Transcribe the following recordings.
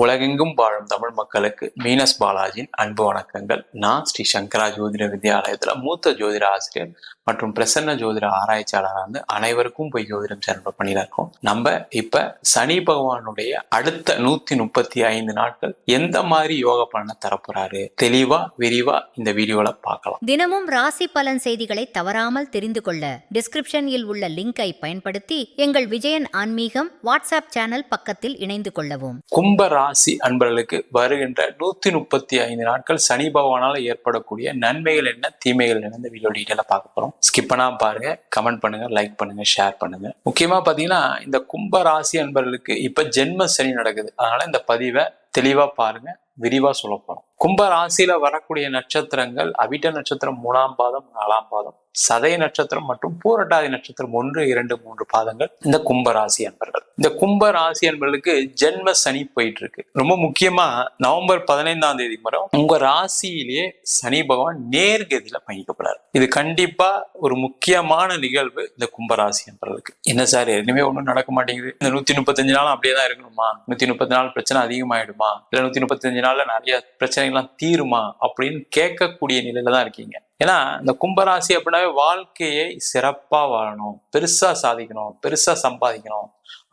உலகெங்கும் வாழும் தமிழ் மக்களுக்கு மீனஸ் பாலாஜியின் அன்பு வணக்கங்கள். நான் ஸ்ரீ சங்கரா ஜோதிட வித்யாலயத்துல மூத்த ஜோதிட ஆசிரியர் மற்றும் பிரசன்ன ஜோதிட ஆராய்ச்சியாளராக இருந்து அனைவருக்கும் போய் ஜோதிடம் சேனல் பண்ணிட்டு இருக்கோம். நம்ம இப்ப சனி பகவானுடைய அடுத்த நூத்தி முப்பத்தி ஐந்து நாட்கள் எந்த மாதிரி யோக பலனை தரப்போறாரு? தெளிவா விரிவா இந்த வீடியோல பார்க்கலாம். தினமும் ராசி பலன் செய்திகளை தவறாமல் தெரிந்து கொள்ள டிஸ்கிரிப்ஷனில் உள்ள லிங்கை பயன்படுத்தி எங்கள் விஜயன் ஆன்மீகம் வாட்ஸ்அப் சேனல் பக்கத்தில் இணைந்து கொள்ளவும். கும்ப ராசி அன்பர்களுக்கு வருகின்ற நூத்தி முப்பத்தி ஐந்து நாட்கள் சனி பகவானால ஏற்படக்கூடிய நன்மைகள் என்ன தீமைகள் என்ன? இந்த வீடியோ டீட்டெயில பார்க்க போறோம். ஸ்கிப்பனா பாருங்க. கமெண்ட் பண்ணுங்க லைக் பண்ணுங்க ஷேர் பண்ணுங்க. முக்கியமா பாத்தீங்கன்னா இந்த கும்ப ராசி அன்பர்களுக்கு இப்ப ஜென்ம சனி நடக்குது. அதனால இந்த பதிவை தெளிவா பாருங்க விரிவா சொல்ல போறோம். கும்ப ராசியில வரக்கூடிய நட்சத்திரங்கள் அவிட்ட நட்சத்திரம் மூணாம் பாதம் நாலாம் பாதம். சதய நட்சத்திரம் மற்றும் பூரட்டாதி நட்சத்திரம் ஒன்று இரண்டு மூன்று பாதங்கள் இந்த கும்ப ராசி அன்பர்கள். இந்த கும்ப ராசி அன்பர்களுக்கு ஜென்ம சனி போயிட்டு இருக்கு ரொம்ப முக்கியமா நவம்பர் பதினைந்தாம் தேதி வரை உங்க ராசியிலேயே சனி பகவான் நேர்கதியில பயணிக்கப்படுறாரு இது கண்டிப்பா ஒரு முக்கியமான நிகழ்வு இந்த கும்ப ராசி அன்பர்களுக்கு. என்ன சார் இனிமே ஒன்றும் நடக்க மாட்டேங்குது. இந்த நூத்தி முப்பத்தஞ்சு நாள் அப்படியே தான் இருக்கணுமா? நூத்தி முப்பத்தி நாலு பிரச்சனை அதிகமாயிடுமா? இல்ல நூத்தி முப்பத்தஞ்சு நாள்ல நிறைய பிரச்சனை பிரச்சனைகள்லாம் தீருமா அப்படின்னு கேட்கக்கூடிய நிலையில தான் இருக்கீங்க. ஏன்னா இந்த கும்பராசி அப்படின்னாவே வாழ்க்கையை சிறப்பா வாழணும் பெருசா சாதிக்கணும் பெருசா சம்பாதிக்கணும்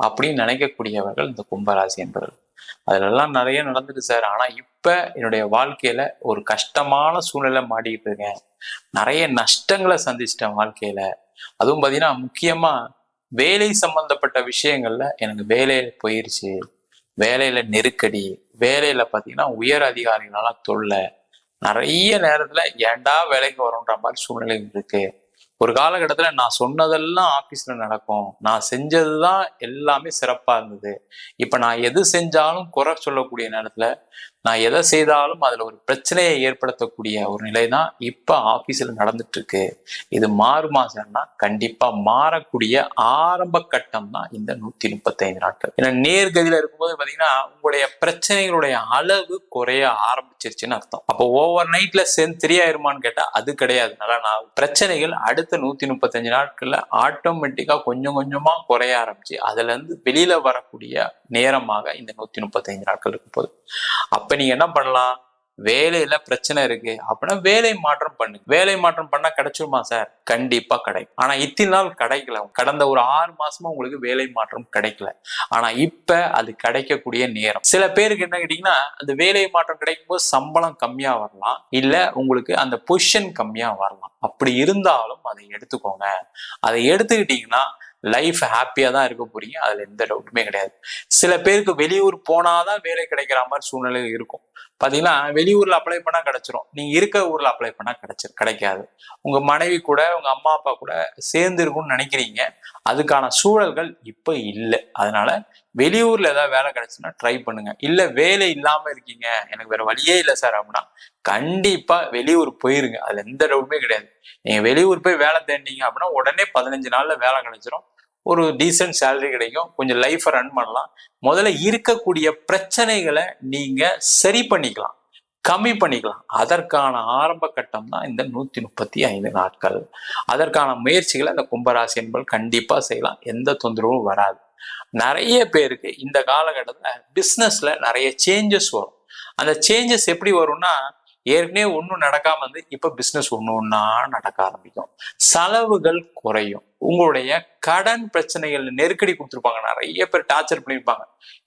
அப்படின்னு நினைக்கக்கூடியவர்கள் இந்த கும்பராசி என்பவர்கள் அதுலெல்லாம் நிறைய நடந்துட்டு சார். ஆனா இப்ப என்னுடைய வாழ்க்கையில ஒரு கஷ்டமான சூழ்நிலை மாடிட்டு இருக்கேன். நிறைய நஷ்டங்களை சந்திச்சிட்டேன் வாழ்க்கையில. அதுவும் பாத்தீங்கன்னா முக்கியமா வேலை சம்பந்தப்பட்ட விஷயங்கள்ல எனக்கு வேலையில போயிருச்சு. வேலையில நெருக்கடி வேலையில பாத்தீங்கன்னா உயர் அதிகாரிகளெல்லாம் தொல்லை. நிறைய நேரத்துல ஏன்டா வேலைக்கு வரும்ன்ற மாதிரி சூழ்நிலை இருக்கு. ஒரு காலகட்டத்துல நான் சொன்னதெல்லாம் ஆபீஸ்ல நடக்கும். நான் செஞ்சது தான் எல்லாமே சிறப்பா இருந்தது. இப்ப நான் எது செஞ்சாலும் குறை சொல்லக்கூடிய நேரத்துல நான் எதை செய்தாலும் அதில் ஒரு பிரச்சனையை ஏற்படுத்தக்கூடிய ஒரு நிலை தான் இப்போ ஆஃபீஸில் நடந்துட்டு இருக்கு இது மாறுமா சார்னா கண்டிப்பாக மாறக்கூடிய ஆரம்ப கட்டம் தான் இந்த நூற்றி முப்பத்தைந்து நாட்கள். ஏன்னா நேர்கதியில் இருக்கும்போது பார்த்தீங்கன்னா உங்களுடைய பிரச்சனைகளுடைய அளவு குறைய ஆரம்பிச்சிருச்சுன்னு அர்த்தம். அப்போ ஓவர் நைட்ல சேர்ந்து தெரியாயிருமான்னு கேட்டால் அது கிடையாது. நல்லா நான் பிரச்சனைகள் அடுத்த நூற்றி முப்பத்தஞ்சு நாட்களில் ஆட்டோமேட்டிக்காக கொஞ்சம் கொஞ்சமாக குறைய ஆரம்பிச்சு அதுலேருந்து வெளியில் வரக்கூடிய நேரமாக இந்த நூத்தி முப்பத்தைந்து நாட்கள் இருக்கும் போது அப்ப நீங்க என்ன பண்ணலாம்? வேலையில பிரச்சனை இருக்கு. அப்படின்னா வேலை மாற்றம் பண்ணு. வேலை மாற்றம் பண்ணா கிடைச்சிருமா சார் கண்டிப்பா கிடைக்கும். ஆனா இத்தனை நாள் கிடைக்கல. கடந்த ஒரு ஆறு மாசமா உங்களுக்கு வேலை மாற்றம் கிடைக்கல. ஆனா இப்ப அது கிடைக்கக்கூடிய நேரம். சில பேருக்கு என்ன கேட்டீங்கன்னா அந்த வேலை மாற்றம் கிடைக்கும் போது சம்பளம் கம்மியா வரலாம். இல்ல உங்களுக்கு அந்த பொசிஷன் கம்மியா வரலாம். அப்படி இருந்தாலும் அதை எடுத்துக்கோங்க. அதை எடுத்துக்கிட்டீங்கன்னா லைஃப் ஹாப்பியாக தான் இருக்க போறீங்க. அதில் எந்த டவுட்டுமே கிடையாது. சில பேருக்கு வெளியூர் போனாதான் வேலை கிடைக்கிற மாதிரி சூழ்நிலை இருக்கும். பார்த்தீங்கன்னா வெளியூர்ல அப்ளை பண்ணா கிடைச்சிரும். நீங்க இருக்க ஊர்ல அப்ளை பண்ணா கிடைச்சிரு கிடைக்காது. உங்க மனைவி கூட உங்க அம்மா அப்பா கூட சேர்ந்து இருக்கும்னு நினைக்கிறீங்க. அதுக்கான சூழல்கள் இப்ப இல்லை. அதனால வெளியூர்ல ஏதாவது வேலை கிடைச்சுன்னா ட்ரை பண்ணுங்க. இல்ல வேலை இல்லாம இருக்கீங்க. எனக்கு வேற வழியே இல்லை சார் அப்படின்னா கண்டிப்பா வெளியூர் போயிருங்க. அதுல எந்த டவுட்டுமே கிடையாது. நீங்க வெளியூர் போய் வேலை தேடினீங்க அப்படின்னா உடனே பதினஞ்சு நாள்ல வேலை கிடைச்சிரும். ஒரு டீசென்ட் சேலரி கிடைக்கும். கொஞ்சம் லைஃப்பை ரன் பண்ணலாம். முதல்ல இருக்கக்கூடிய பிரச்சனைகளை நீங்கள் சரி பண்ணிக்கலாம். கம்மி பண்ணிக்கலாம். அதற்கான ஆரம்ப கட்டம் தான் இந்த நூற்றி முப்பத்தி ஐந்து நாட்கள். அதற்கான முயற்சிகளை இந்த கும்பராசி என்பது கண்டிப்பாக செய்யலாம். எந்த தொந்தரவும் வராது. நிறைய பேருக்கு இந்த காலகட்டத்தில் பிஸ்னஸில் நிறைய சேஞ்சஸ் வரும். அந்த சேஞ்சஸ் எப்படி வரும்னா ஏற்கனவே ஒன்றும் நடக்காமல் வந்து இப்போ பிஸ்னஸ் ஒன்று ஒன்றா நடக்க ஆரம்பிக்கும். செலவுகள் குறையும். உங்களுடைய கடன் பிரச்சனைகள் நெருக்கடி கொடுத்துருப்பாங்க. நிறைய பேர் டார்ச்சர் பண்ணியிருப்பாங்க.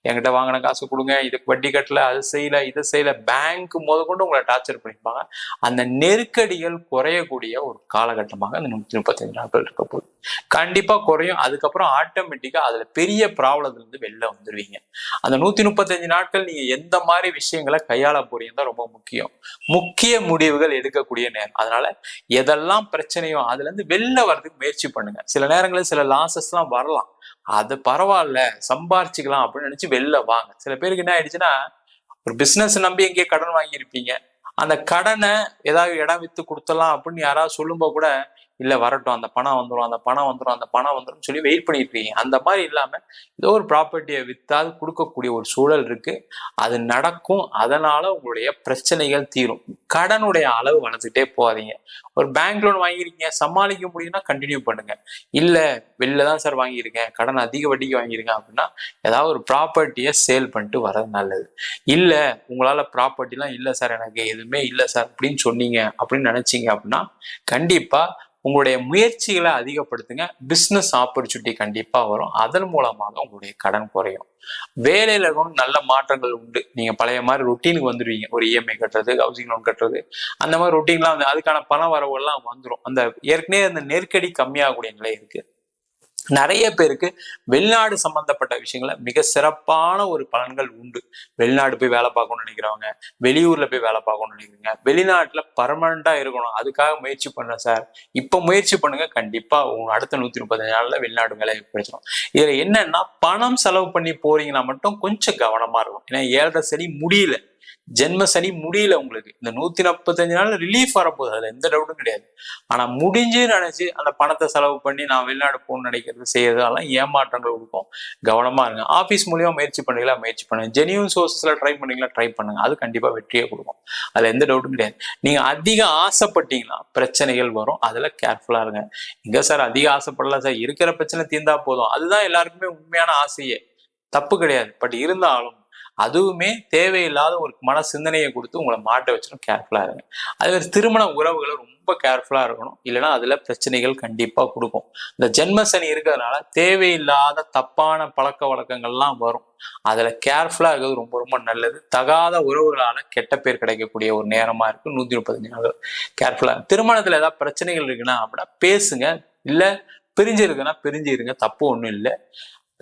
என்கிட்ட வாங்கின காசு கொடுங்க இதுக்கு வட்டி கட்டல அது செய்யல இதை செய்யல. பேங்க் முத கொண்டு உங்களை டார்ச்சர் பண்ணியிருப்பாங்க. அந்த நெருக்கடிகள் குறையக்கூடிய ஒரு காலகட்டமாக அந்த நூற்றி முப்பத்தஞ்சு நாட்கள் இருக்க போகுது. கண்டிப்பா குறையும். அதுக்கப்புறம் ஆட்டோமேட்டிக்கா அதுல பெரிய ப்ராப்ளத்துல இருந்து வெளில வந்துருவீங்க. அந்த நூத்தி முப்பத்தஞ்சு நாட்கள் நீங்க எந்த மாதிரி விஷயங்களை கையாள போறீங்க தான் ரொம்ப முக்கியம். முக்கிய முடிவுகள் எடுக்கக்கூடிய நேரம். அதனால எதெல்லாம் பிரச்சனையோ அதுல இருந்து வெளில வர்றதுக்கு முயற்சி பண்ணுங்க. சில நேரங்களில் சில லாசஸ்லாம் வரலாம். அது பரவாயில்ல சம்பாரிச்சுக்கலாம் அப்படின்னு நினைச்சு வெளில வாங்க. சில பேருக்கு என்ன ஆயிடுச்சுன்னா ஒரு பிசினஸ் நம்பி எங்கேயே கடன் வாங்கியிருப்பீங்க. அந்த கடனை ஏதாவது இடம் வித்து கொடுத்தலாம் அப்படின்னு யாராவது சொல்லும்போது கூட இல்ல வரட்டும் அந்த பணம் வந்துடும் அந்த பணம் வந்துடும் அந்த பணம் வந்துடும் சொல்லி வெயிட் பண்ணிட்டு இருக்கீங்க அந்த மாதிரி இல்லாம ஏதோ ஒரு ப்ராப்பர்ட்டியை வித்தால் கொடுக்கக்கூடிய ஒரு சூழல் இருக்கு. அது நடக்கும். அதனால உங்களுடைய பிரச்சனைகள் தீரும். கடனுடைய அளவு வளர்த்துட்டே போகாதீங்க. ஒரு பேங்க் லோன் வாங்கியிருக்கீங்க சமாளிக்க முடியும்னா கண்டினியூ பண்ணுங்க. இல்ல வெளில தான் சார் வாங்கியிருக்கேன் கடன் அதிக வட்டிக்கு வாங்கியிருக்கேன் அப்படின்னா ஏதாவது ஒரு ப்ராப்பர்ட்டியை சேல் பண்ணிட்டு வர்றது நல்லது. இல்ல உங்களால ப்ராப்பர்ட்டிலாம் இல்ல சார் எனக்கு எதுவுமே இல்ல சார் அப்படின்னு சொன்னீங்க அப்படின்னு நினைச்சீங்க அப்படின்னா கண்டிப்பா உங்களுடைய முயற்சிகளை அதிகப்படுத்துங்க. பிஸ்னஸ் ஆப்பர்ச்சுனிட்டி கண்டிப்பாக வரும். அதன் மூலமாக உங்களுடைய கடன் குறையும். வேலையில இருக்கணும் நல்ல மாற்றங்கள் உண்டு. நீங்க பழைய மாதிரி ரொட்டீனுக்கு வந்துடுவீங்க ஒரு இஎம்ஐ கட்டுறது ஹவுசிங் லோன் கட்டுறது அந்த மாதிரி ரொட்டீன்லாம் வந்து அதுக்கான பண வரவுகள்லாம் வந்துடும் அந்த ஏற்கனவே அந்த நெருக்கடி கம்மியாகக்கூடிய நிலை இருக்கு. நிறைய பேருக்கு வெளிநாடு சம்பந்தப்பட்ட விஷயங்கள மிக சிறப்பான ஒரு பலன்கள் உண்டு. வெளிநாடு போய் வேலை பார்க்கணும்னு நினைக்கிறவங்க வெளியூர்ல போய் வேலை பார்க்கணும்னு நினைக்கிறீங்க வெளிநாட்டுல பர்மனண்டா இருக்கணும். அதுக்காக முயற்சி பண்றேன் சார். இப்ப முயற்சி பண்ணுங்க. கண்டிப்பா உங்க அடுத்த நூத்தி முப்பத்தஞ்சு நாள்ல வெளிநாடு வேலை கிடைச்சிடும் இதுல என்னன்னா பணம் செலவு பண்ணி போறீங்கன்னா மட்டும் கொஞ்சம் கவனமா இருக்கும் ஏன்னா ஏழரை சரி முடியல. ஜென்ம சனி முடியல உங்களுக்கு. இந்த நூத்தி நாற்பத்தஞ்சு நாள் ரிலீஃப் வரப்போகுது. அதுல எந்த டவுட்டும் கிடையாது. ஆனா முடிஞ்சு நினைச்சு அந்த பணத்தை செலவு பண்ணி நான் வெளிநாடு போகணும்னு நினைக்கிறது செய்யறதெல்லாம் ஏமாற்றங்கள் கொடுக்கும். கவனமா இருங்க. ஆபீஸ் மூலியமா முயற்சி பண்ணீங்களா முயற்சி பண்ணுங்க. ஜெனியூன் சோர்சஸ்ல ட்ரை பண்ணீங்களா ட்ரை பண்ணுங்க. அது கண்டிப்பா வெற்றியை கொடுக்கும். அதுல எந்த டவுட்டும் கிடையாது. நீங்க அதிகம் ஆசைப்பட்டீங்களா பிரச்சனைகள் வரும். அதுல கேர்ஃபுல்லா இருங்க. இங்க சார் அதிக ஆசைப்படல சார் இருக்கிற பிரச்சனை தீர்ந்தா போதும். அதுதான் எல்லாருக்குமே உண்மையான ஆசையே. தப்பு கிடையாது. பட் இருந்தாலும் அதுவுமே தேவையில்லாத ஒரு மன சிந்தனையை கொடுத்து உங்களை மாட்ட வச்சிடும் கேர்ஃபுல்லாக இருங்க. அதே மாதிரி திருமண உறவுகளை ரொம்ப கேர்ஃபுல்லாக இருக்கணும். இல்லைன்னா அதில் பிரச்சனைகள் கண்டிப்பாக கொடுக்கும். இந்த ஜென்ம சனி இருக்கிறதுனால தேவையில்லாத தப்பான பழக்க வழக்கங்கள்லாம் வரும். அதில் கேர்ஃபுல்லாக இருக்கிறது ரொம்ப ரொம்ப நல்லது. தகாத உறவுகளால் கெட்ட பேர் கிடைக்கக்கூடிய ஒரு நேரமாக இருக்குது நூற்றி முப்பத்தஞ்சு நாள் கேர்ஃபுல்லாக திருமணத்தில் ஏதாவது பிரச்சனைகள் இருக்குன்னா அப்படின்னா பேசுங்க. இல்லை பிரிஞ்சு இருக்குன்னா பிரிஞ்சு இருங்க. தப்பு ஒன்றும் இல்லை.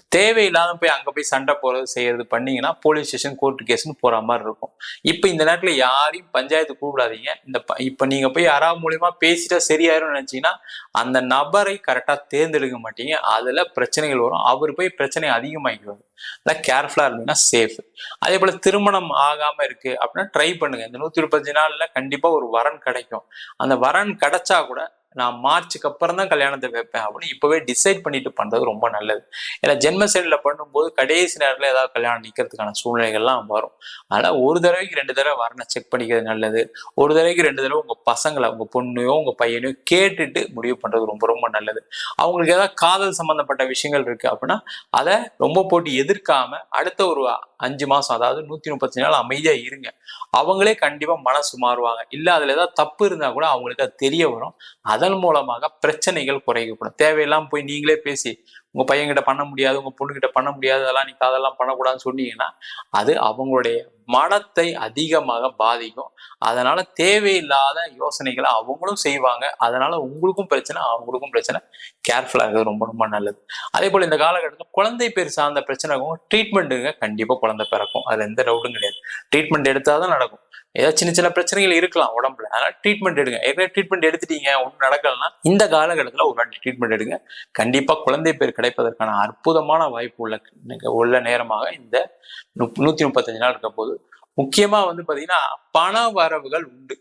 தேவையில்லாத போய் அங்கே போய் சண்டை போகிறது செய்யறது பண்ணீங்கன்னா போலீஸ் ஸ்டேஷன் கோர்ட்டு கேஸ்னு போகிற மாதிரி இருக்கும். இப்போ இந்த நேரத்தில் யாரையும் பஞ்சாயத்து கூப்பிடாதீங்க. இந்த ப- நீங்கள் போய் யாரா மூலியமா பேசிட்டா சரியாயிரும்னு நினச்சிங்கன்னா அந்த நபரை கரெக்டாக தேர்ந்தெடுக்க மாட்டீங்க. அதில் பிரச்சனைகள் வரும். அவர் போய் பிரச்சனை அதிகமாகிக்குவாரு அதான் கேர்ஃபுல்லாக இருந்தீங்கன்னா சேஃப் அதே போல் திருமணம் ஆகாம இருக்கு அப்படின்னா ட்ரை பண்ணுங்கள் இந்த நூற்றி முப்பத்தஞ்சு நாளில் கண்டிப்பாக ஒரு வரன் கிடைக்கும். அந்த வரன் கிடைச்சா கூட நான் மார்ச்சுக்கு அப்புறம் தான் கல்யாணத்தை வைப்பேன் அப்படின்னு இப்பவே டிசைட் பண்ணிட்டு பண்றது ரொம்ப நல்லது. ஏன்னா ஜென்ம சைடில் பண்ணும்போது கடைசி நேரத்தில் ஏதாவது கல்யாணம் நிற்கிறதுக்கான சூழ்நிலைகள்லாம் வரும். அதனால ஒரு தடவைக்கு ரெண்டு தடவை வரனை செக் பண்ணிக்கிறது நல்லது. ஒரு தடவைக்கு ரெண்டு தடவை உங்க பசங்களை உங்க பொண்ணையோ உங்க பையனையோ கேட்டுட்டு முடிவு பண்றது ரொம்ப ரொம்ப நல்லது. அவங்களுக்கு ஏதாவது காதல் சம்பந்தப்பட்ட விஷயங்கள் இருக்கு அப்படின்னா அதை ரொம்ப போட்டு எதிர்க்காம அடுத்த ஒரு அஞ்சு மாசம் அதாவது நூத்தி முப்பத்தஞ்சு நாள் அமைதியா இருங்க. அவங்களே கண்டிப்பா மனசு மாறுவாங்க. இல்ல அதுல ஏதாவது தப்பு இருந்தா கூட அவங்களுக்கு அது தெரிய வரும். அதை அதன் மூலமாக பிரச்சனைகள் குறைக்கப்படும் தேவையில்லாம போய் நீங்களே பேசி உங்க பையன்கிட்ட பண்ண முடியாது உங்க பொண்ணுகிட்ட பண்ண முடியாது அதெல்லாம் நீங்க அதெல்லாம் பண்ணக்கூடாதுன்னு சொன்னீங்கன்னா அது அவங்களுடைய மனத்தை அதிகமாக பாதிக்கும். அதனால தேவையில்லாத யோசனைகளை அவங்களும் செய்வாங்க. அதனால உங்களுக்கும் பிரச்சனை அவங்களுக்கும் பிரச்சனை. கேர்ஃபுல்லாக இருக்கிறது ரொம்ப ரொம்ப நல்லது. அதே போல இந்த காலகட்டத்தில் குழந்தை பேர் சார்ந்த பிரச்சனைக்கும் ட்ரீட்மெண்ட்டுங்க கண்டிப்பாக குழந்தை பிறக்கும். அதில் எந்த டவுட்டும் கிடையாது. ட்ரீட்மெண்ட் எடுத்தாதான் நடக்கும். ஏதாவது சின்ன சின்ன பிரச்சனைகள் இருக்கலாம் உடம்புல. அதனால ட்ரீட்மெண்ட் எடுங்க. ஏற்கனவே ட்ரீட்மெண்ட் எடுத்துட்டீங்க ஒன்றும் நடக்கலன்னா இந்த காலகட்டத்தில் ஒரு வாட்டி ட்ரீட்மெண்ட் எடுங்க. கண்டிப்பாக குழந்தை பேர் கிடைப்பதற்கான அற்புதமான வாய்ப்பு உள்ள உள்ள நேரமாக இந்த நூத்தி முப்பத்தஞ்சு நாள் இருக்க போது முக்கியமா வந்து பாத்தீங்கன்னா பண வரவுகள் உண்டு.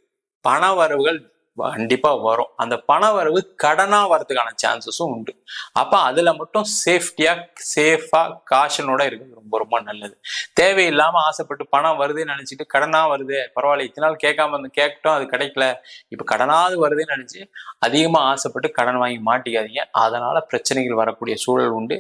பண வரவுகள் கண்டிப்பா வரும். அந்த பண வரவு கடனா வரதுக்கான சான்சஸும் உண்டு. அப்ப அதுல மட்டும் சேஃப்டியா சேஃபா காஷனோட இருக்கிறது ரொம்ப ரொம்ப நல்லது. தேவையில்லாம ஆசைப்பட்டு பணம் வருதுன்னு நினைச்சிட்டு கடனா வருது பரவாயில்ல இத்தனை நாள் கேட்காம இருந்து கேட்டோம் அது கிடைக்கல. இப்ப கடனாவது வருதுன்னு நினைச்சு அதிகமா ஆசைப்பட்டு கடன் வாங்கி மாட்டிக்காதீங்க. அதனால பிரச்சனைகள் வரக்கூடிய சூழல் உண்டு.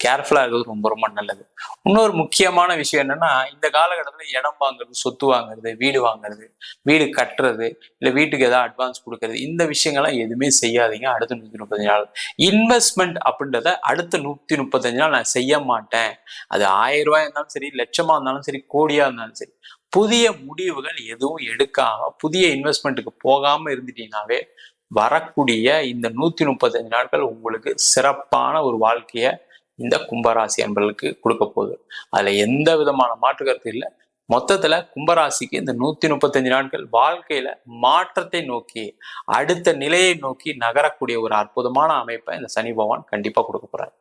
கேர்ஃபுல்லாக இருக்கிறது ரொம்ப ரொம்ப நல்லது. இன்னொரு முக்கியமான விஷயம் என்னன்னா இந்த காலகட்டத்தில் இடம் வாங்குறது சொத்து வாங்குறது வீடு வாங்குறது வீடு கட்டுறது இல்லை வீட்டுக்கு ஏதாவது அட்வான்ஸ் கொடுக்கறது இந்த விஷயங்கள்லாம் எதுவுமே செய்யாதீங்க. அடுத்த நூற்றி முப்பத்தஞ்சு நாள். இன்வெஸ்ட்மெண்ட் அப்படின்றத அடுத்த நூற்றி முப்பத்தஞ்சு நாள் நான் செய்ய மாட்டேன். அது ஆயிரம் ரூபாய் இருந்தாலும் சரி லட்சமாக இருந்தாலும் சரி கோடியாக இருந்தாலும் சரி. புதிய முடிவுகள் எதுவும் எடுக்காம புதிய இன்வெஸ்ட்மெண்ட்டுக்கு போகாம இருந்துட்டீங்கன்னாவே வரக்கூடிய இந்த நூத்தி முப்பத்தஞ்சு நாட்கள் உங்களுக்கு சிறப்பான ஒரு வாழ்க்கையை இந்த கும்பராசி அன்பர்களுக்கு கொடுக்க போகுது. அதுல எந்த விதமான மாற்று கருத்து இல்லை. மொத்தத்துல கும்பராசிக்கு இந்த நூத்தி முப்பத்தஞ்சு நாட்கள் வாழ்க்கையில மாற்றத்தை நோக்கி அடுத்த நிலையை நோக்கி நகரக்கூடிய ஒரு அற்புதமான அமைப்பை இந்த சனி பகவான் கண்டிப்பா கொடுக்க போறாரு.